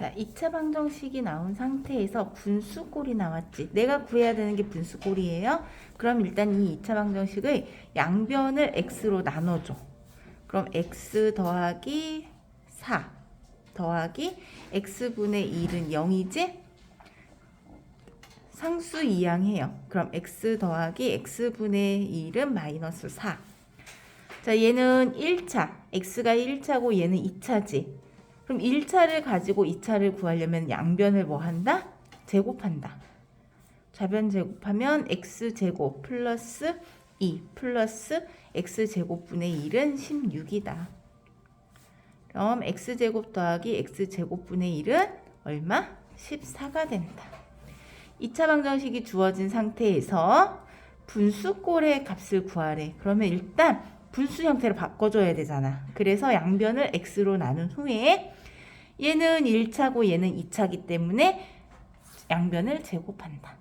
자, 2차 방정식이 나온 상태에서 분수꼴이 나왔지. 내가 구해야 되는 게 분수꼴이에요. 그럼 일단 이 2차 방정식의 양변을 x로 나눠줘. 그럼 x 더하기 4 더하기 x분의 1은 0이지? 상수 이항해요. 그럼 x 더하기 x분의 1은 마이너스 4. 자, 얘는 1차. x가 1차고 얘는 2차지. 그럼 1차를 가지고 2차를 구하려면 양변을 뭐 한다? 제곱한다. 좌변 제곱하면 x제곱 플러스 2 플러스 x제곱분의 1은 16이다. 그럼 x제곱 더하기 x제곱분의 1은 얼마? 14가 된다. 2차 방정식이 주어진 상태에서 분수꼴의 값을 구하래. 그러면 일단 분수 형태로 바꿔줘야 되잖아. 그래서 양변을 x로 나눈 후에 얘는 1차고 얘는 2차기 때문에 양변을 제곱한다.